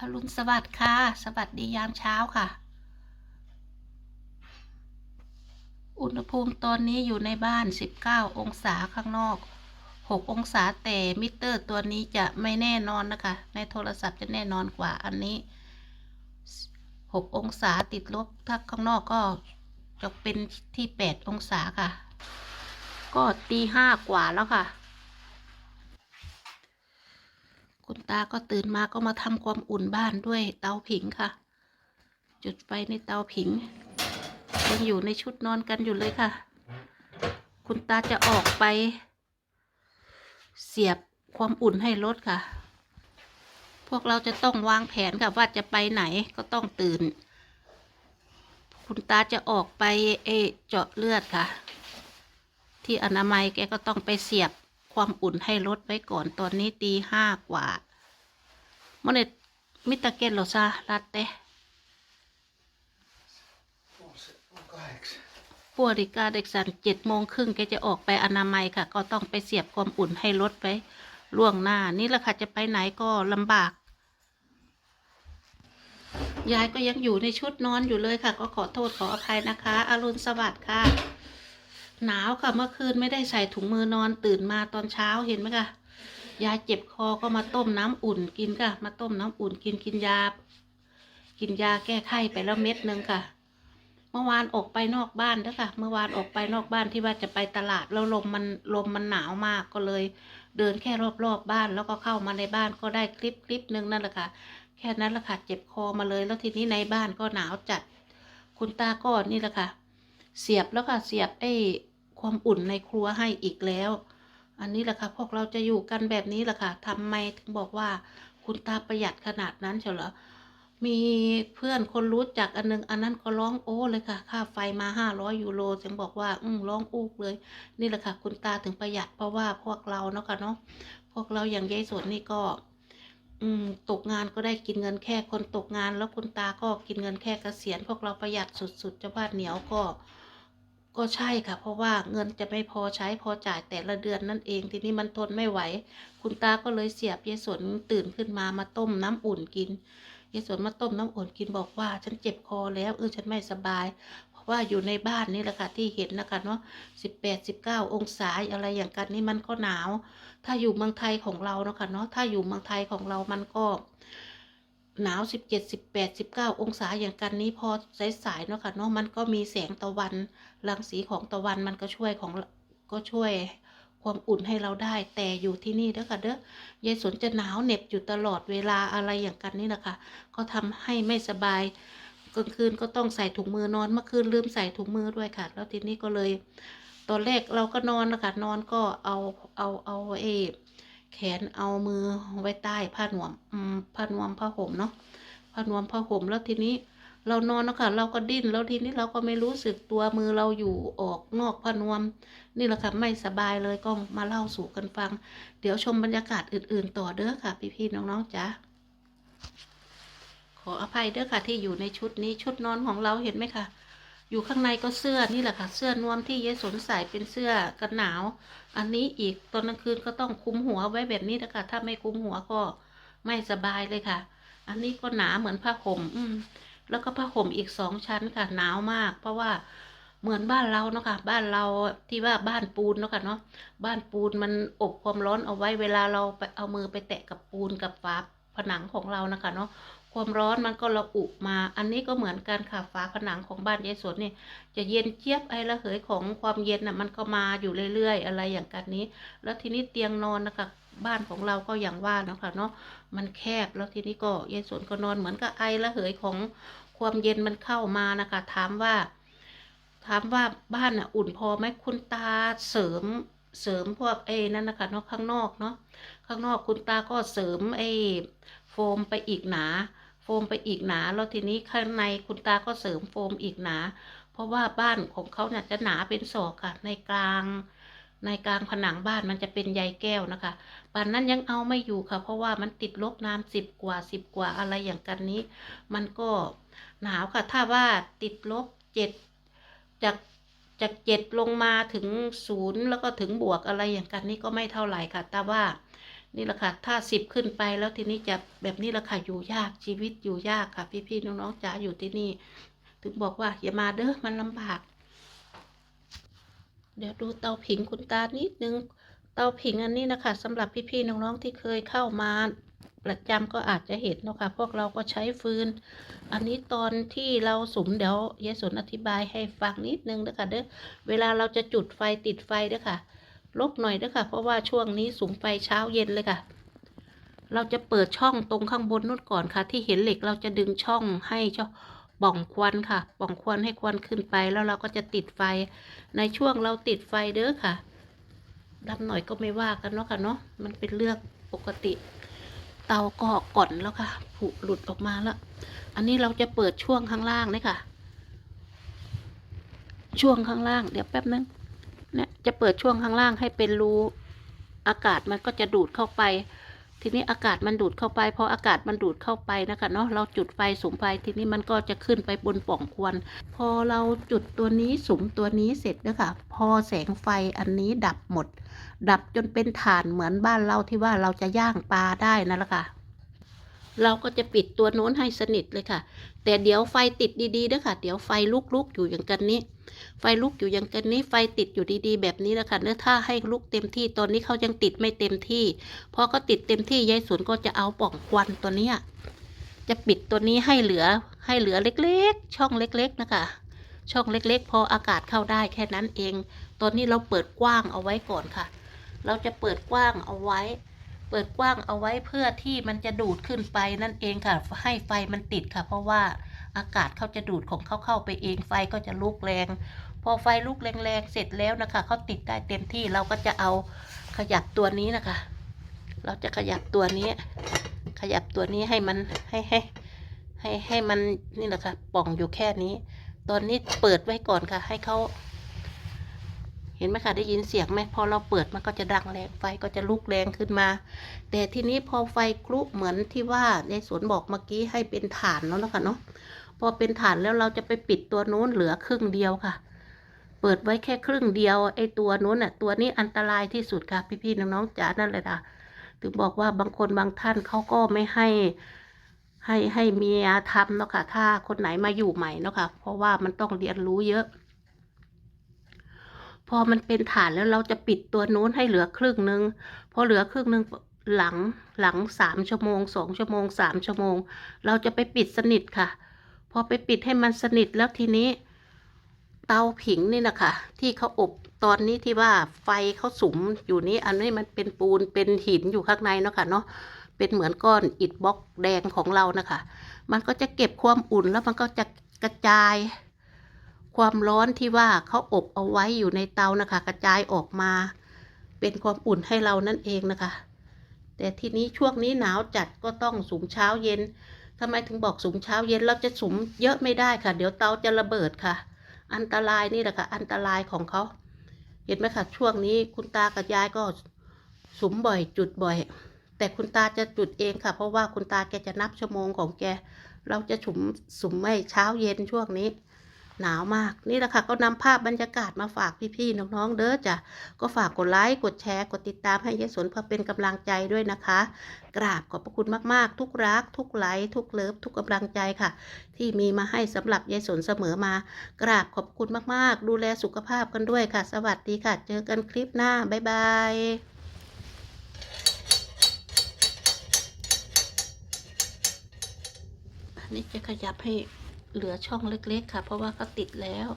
อรุณสวัสดิ์ค่ะ สวัสดียามเช้าค่ะ อุณหภูมิตอนนี้อยู่ในบ้าน 19 องศาข้างนอก 6 องศาแต่มิเตอร์ตัวนี้จะไม่แน่นอนนะคะ ในโทรศัพท์จะแน่นอนกว่าอันนี้ 6 องศาติดลบ ถ้าข้างนอกก็จะเป็นที่ 8 องศาค่ะ ก็ตีห้ากว่าแล้วค่ะ คุณตาก็ตื่นมาก็มาทำความอุ่นบ้านด้วยเตาผิงค่ะ จุดไฟในเตาผิง ยังอยู่ในชุดนอนกันอยู่เลยค่ะ คุณตาจะออกไป เสียบความอุ่นให้รถค่ะ พวกเราจะต้องวางแผนค่ะว่าจะไปไหนก็ต้องตื่น คุณตาจะออกไปเอเจาะเลือดค่ะ ที่อนามัยแกก็ต้องไปเสียบ ความอุ่นให้รถไว้ก่อนตอนนี้ตีห้ากว่าเมื่อเนตมิตาเกตโลซาลาเต้ปัวริกาเด็กสันเจ็ดโมงครึ่งแกจะออกไปอนามัยค่ะ ก็ต้องไปเสียบความอุ่นให้รถไว้ล่วงหน้า นี่แหละค่ะจะไปไหนก็ลำบาก ยายก็ยังอยู่ในชุดนอนอยู่เลยค่ะ ก็ขอโทษขออภัยนะคะ อรุณสวัสดิ์ค่ะ หนาวค่ะเมื่อคืนไม่ได้ใส่ถุงมือนอนตื่นมาตอนเช้าเห็นไหมคะยาเจ็บคอก็มาต้มน้ำอุ่นกินค่ะ มาต้มน้ำอุ่นกินกินยา กินยาแก้ไข้ไปแล้วเม็ดหนึ่งค่ะ เมื่อวานออกไปนอกบ้านด้อค่ะ เมื่อวานออกไปนอกบ้านที่ว่าจะไปตลาดแล้วลมมันลมมันหนาวมากก็เลย เดินแค่รอบๆบบ้านแล้วก็เข้ามาในบ้านก็ได้คลิปคลิปหนึ่งนั่นแหละค่ะ แค่นั้นแหละค่ะเจ็บคอมาเลย แล้วทีนี้ในบ้านก็หนาวจัด คุณตาก็นี่แหละค่ะ เสียบแล้วค่ะเสียบไอ้ ความอุ่นในครัวให้อีกแล้ว อันนี้แหละค่ะพวกเราจะอยู่กันแบบนี้แหละค่ะทำไมถึงบอกว่าคุณตาประหยัดขนาดนั้นเชียเหรอมีเพื่อนคนรู้จักอันนึงอันนั้นก็ร้องโอ้เลยค่ะค่าไฟมาห้าร้อยยูโรจึงบอกว่า อืมร้องอูกเลย นี่แหละค่ะ คุณตาถึงประหยัดเพราะว่าพวกเราเนาะค่ะเนาะพวกเราอย่างยายสนนี่ก็ อืมตกงานก็ได้กินเงินแค่คนตกงาน แล้วคุณตาก็กินเงินแค่เกษียณพวกเราประหยัดสุดๆจะว่าเหนียวก็ ก็ใช่ค่ะ เพราะว่าเงินจะไม่พอใช้พอจ่ายแต่ละเดือนนั่นเอง ทีนี้มันทนไม่ไหว คุณตาก็เลยเสียบยายสนตื่นขึ้นมามาต้มน้ำอุ่นกินยายสนมาต้มน้ำอุ่นกินบอกว่า ฉันเจ็บคอแล้วเออฉันไม่สบาย เพราะว่าอยู่ในบ้านนี่แหละค่ะที่เห็นนะคะเนาะสิบแปดสิบเก้าองศาอะไรอย่างกันนี่มันก็หนาว ถ้าอยู่เมืองไทยของเราเนาะค่ะเนาะถ้าอยู่เมืองไทยของเรามันก็ หนาวสิบเจ็ดสิบแปดสิบเก้าองศาอย่างกันนี้พอสายๆเนาะค่ะเนาะมันก็มีแสงตะวันรังสีของตะวันมันก็ช่วยของก็ช่วยความอุ่นให้เราได้แต่อยู่ที่นี่เด้อค่ะเด้อยายสนจะหนาวเหน็บอยู่ตลอดเวลาอะไรอย่างกันนี่นะคะก็ทำให้ไม่สบายกลางคืนก็ต้องใส่ถุงมือนอนเมื่อคืนลืมใส่ถุงมือด้วยค่ะ แล้วทีนี้ก็เลย ตอนแรกเราก็นอนนะคะนอนก็เอาเอาเอาเอ แขนเอามือไว้ใต้ผ้าหนวมอืมผ้านวมผ้าห่มเนาะผ้านวมผ้าห่มแล้วทีนี้เรานอนนะคะเราก็ดิ้นแล้วทีนี้เราก็ไม่รู้สึกตัวมือเราอยู่ออกนอกผ้านวม นี่แหละค่ะไม่สบายเลยก็มาเล่าสู่กันฟัง เดี๋ยวชมบรรยากาศอื่น ๆ ต่อเด้อค่ะ พี่ๆน้องๆจ้าขออภัยเด้อค่ะที่อยู่ในชุดนี้ชุดนอนของเราเห็นไหมคะ อยู่ข้างในก็เสื้อนี่แหละค่ะ เสื้อนวมที่เยสนใส่เป็นเสื้อกันหนาว อันนี้อีกตอนกลางคืนก็ต้องคุมหัวไว้แบบนี้นะคะถ้าไม่คุมหัวก็ไม่สบายเลยค่ะ อันนี้ก็หนาเหมือนผ้าห่มอืมแล้วก็ผ้าห่มอีกสองชั้นค่ะหนาวมาก เพราะว่าเหมือนบ้านเราเนาะค่ะบ้านเราที่ว่าบ้านปูนเนาะค่ะเนาะบ้านปูนมันอบความร้อนเอาไว้เวลาเราไปเอามือไปแตะกับปูนกับฝาผนังของเรานะคะเนาะ ความร้อนมันก็ระอุมา อันนี้ก็เหมือนกันค่ะฝาผนังของบ้านยายสนเนี่ยจะเย็นเจี๊ยบไอระเหยของความเย็นน่ะมันก็มาอยู่เรื่อยๆ อะไรอย่างกันนี้ แล้วทีนี้เตียงนอนนะคะบ้านของเราก็อย่างว่าเนาะค่ะเนาะมันแคบแล้วทีนี้ก็ยายสนก็นอนเหมือนกับไอระเหยของความเย็นมันเข้ามานะคะ ถามว่า ถามว่าบ้านอะอุ่นพอไหมคุณตาเสริมเสริมพวกเอ้นั่นนะคะเนาะข้างนอกเนาะข้างนอกคุณตาก็เสริมไอ้โฟมไปอีกหนา โฟมไปอีกหนา แล้วทีนี้ข้างในคุณตาก็เสริมโฟมอีกหนา เพราะว่าบ้านของเขาเนี่ยจะหนาเป็นศอกค่ะ ในกลาง ในกลางผนังบ้านมันจะเป็นใยแก้วนะคะป่านนั้นยังเอาไม่อยู่ค่ะ เพราะว่ามันติดลบน้ำสิบกว่าสิบกว่าอะไรอย่างกันนี้ มันก็หนาวค่ะ ถ้าว่าติดลบเจ็ดจากจากเจ็ดลงมาถึงศูนย์แล้วก็ถึงบวกอะไรอย่างกันนี้ก็ไม่เท่าไหร่ค่ะ แต่ว่า นี่แหละค่ะ ถ้าสิบขึ้นไปแล้วทีนี้จะแบบนี้แหละค่ะ อยู่ยากชีวิตอยู่ยากค่ะ พี่ๆน้องๆจ๋าอยู่ที่นี่ ถึงบอกว่าอย่ามาเด้อมันลำบาก เดี๋ยวดูเตาผิงคุณตานิดนึง เตาผิงอันนี้นะคะสำหรับพี่ๆน้องๆที่เคยเข้ามาประจำก็อาจจะเห็นเนาะค่ะพวกเราก็ใช้ฟืน อันนี้ตอนที่เราสุมเดี๋ยวยายสนอธิบายให้ฟังนิดนึงนะคะเด้อเวลาเราจะจุดไฟติดไฟเด้อค่ะ ลบหน่อยเด้อค่ะ เพราะว่าช่วงนี้สุมไฟเช้าเย็นเลยค่ะ เราจะเปิดช่องตรงข้างบนนู่นก่อนค่ะ ที่เห็นเหล็กเราจะดึงช่องให้ช่องป่องควันค่ะป่องควันให้ควันขึ้นไปแล้วเราก็จะติดไฟ ในช่วงเราติดไฟเด้อค่ะดำหน่อยก็ไม่ว่ากันเนาะค่ะเนาะ มันเป็นเรื่องปกติ เตาก็ก่อนแล้วค่ะ ผุหลุดออกมาแล้ว อันนี้เราจะเปิดช่วงข้างล่างนี่ค่ะ ช่วงข้างล่าง เดี๋ยวแป๊บนึง เนี่ยจะเปิดช่วงข้างล่างให้เป็นรูอากาศมันก็จะดูดเข้าไป ทีนี้อากาศมันดูดเข้าไปพออากาศมันดูดเข้าไปนะคะเนาะเราจุดไฟสุมไฟทีนี้มันก็จะขึ้นไปบนป่องควันพอเราจุดตัวนี้สุมตัวนี้เสร็จนะคะพอแสงไฟอันนี้ดับหมด ดับจนเป็นฐานเหมือนบ้านเราที่ว่าเราจะย่างปลาได้นั่นแหละค่ะ เราก็จะปิดตัวโน้นให้สนิทเลยค่ะ แต่เดี๋ยวไฟติดดีๆนะคะเดี๋ยวไฟลุกๆอยู่อย่างกันนี้ ไฟลุกอยู่อย่างกันนี้ ไฟติดอยู่ดีๆ แบบนี้นะคะเนื้อถ้าให้ลุกเต็มที่ตอนนี้เขายังติดไม่เต็มที่พอเขาติดเต็มที่ยายสวนก็จะเอาป่องควันตัวเนี้ยจะปิดตัวนี้ให้เหลือให้เหลือเล็กๆ ช่องเล็กๆนะคะช่องเล็กๆ พออากาศเข้าได้แค่นั้นเอง ตอนนี้เราเปิดกว้างเอาไว้ก่อนค่ะ เราจะเปิดกว้างเอาไว้ เปิดกว้างเอาไว้เพื่อที่มันจะดูดขึ้นไปนั่นเองค่ะ ให้ไฟมันติดค่ะ เพราะว่าอากาศเขาจะดูดของเขาเข้าไปเองไฟก็จะลุกแรง พอไฟลุกแรงๆเสร็จแล้วนะคะเขาติดได้เต็มที่เราก็จะเอาขยับตัวนี้นะคะ เราจะขยับตัวนี้ ขยับตัวนี้ให้มันให้ให้ให้ให้มันนี่แหละค่ะป่องอยู่แค่นี้ ตอนนี้เปิดไว้ก่อนค่ะ ให้เขา เห็นไหมคะได้ยินเสียงไหมพอเราเปิดมันก็จะดังแรงไฟก็จะลุกแรงขึ้นมา แต่ทีนี้พอไฟกลุเหมือนที่ว่าในสวนบอกเมื่อกี้ให้เป็นฐานแล้วนะคะเนาะพอเป็นฐานแล้วเราจะไปปิดตัวนู้นเหลือครึ่งเดียวค่ะ เปิดไว้แค่ครึ่งเดียวไอ้ตัวนู้นน่ะตัวนี้อันตรายที่สุดค่ะพี่ๆน้องๆจ๋านั่นเลยค่ะถึงบอกว่าบางคนบางท่านเขาก็ไม่ให้ให้ให้เมียทำเนาะค่ะถ้าคนไหนมาอยู่ใหม่เนาะค่ะเพราะว่ามันต้องเรียนรู้เยอะ พอมันเป็นฐานแล้วเราจะปิดตัวโน้นให้เหลือครึ่งหนึ่งพอเหลือครึ่งหนึ่งหลังหลังสามชั่วโมงสองชั่วโมงสามชั่วโมง เราจะไปปิดสนิทค่ะ พอไปปิดให้มันสนิทแล้วทีนี้ เตาผิงนี่นะคะที่เขาอบตอนนี้ที่ว่าไฟเขาสุมอยู่นี้อันนี้มันเป็นปูนเป็นหินอยู่ข้างในเนาะค่ะเนาะเป็นเหมือนก้อนอิฐบล็อกแดงของเรานะคะ มันก็จะเก็บความอุ่นแล้วมันก็จะกระจาย ความร้อนที่ว่าเขาอบเอาไว้อยู่ในเตานะคะ กระจายออกมา เป็นความอุ่นให้เรานั่นเองนะคะ แต่ทีนี้ช่วงนี้หนาวจัดก็ต้องสุมเช้าเย็นทำไมถึงบอกสุมเช้าเย็นเราจะสุมเยอะไม่ได้ค่ะ เดี๋ยวเตาจะระเบิดค่ะ อันตรายนี่แหละค่ะ อันตรายของเขาเห็นไหมคะช่วงนี้คุณตากับยายก็สุมบ่อยจุดบ่อย แต่คุณตาจะจุดเองค่ะ เพราะว่าคุณตาแกจะนับชั่วโมงของแก เราจะสุมสุมไม่เช้าเย็นช่วงนี้ หนาวมากนี่แหละค่ะก็นำภาพบรรยากาศมาฝากพี่ๆน้องๆเด้อจ้ะก็ฝากกดไลค์กดแชร์ กดติดตามให้ยายสนเพื่อเป็นกำลังใจด้วยนะคะ กราบขอบพระคุณมากๆ ทุกรัก ทุกไลค์ทุกเลิฟทุกกำลังใจค่ะ ที่มีมาให้สำหรับยายสนเสมอมา กราบขอบคุณมากๆ ดูแลสุขภาพกันด้วยค่ะ สวัสดีค่ะ เจอกันคลิปหน้าบ๊ายบายอันนี้จะขยับให้ เหลือช่องเล็กๆค่ะ เพราะว่าเขาติดแล้ว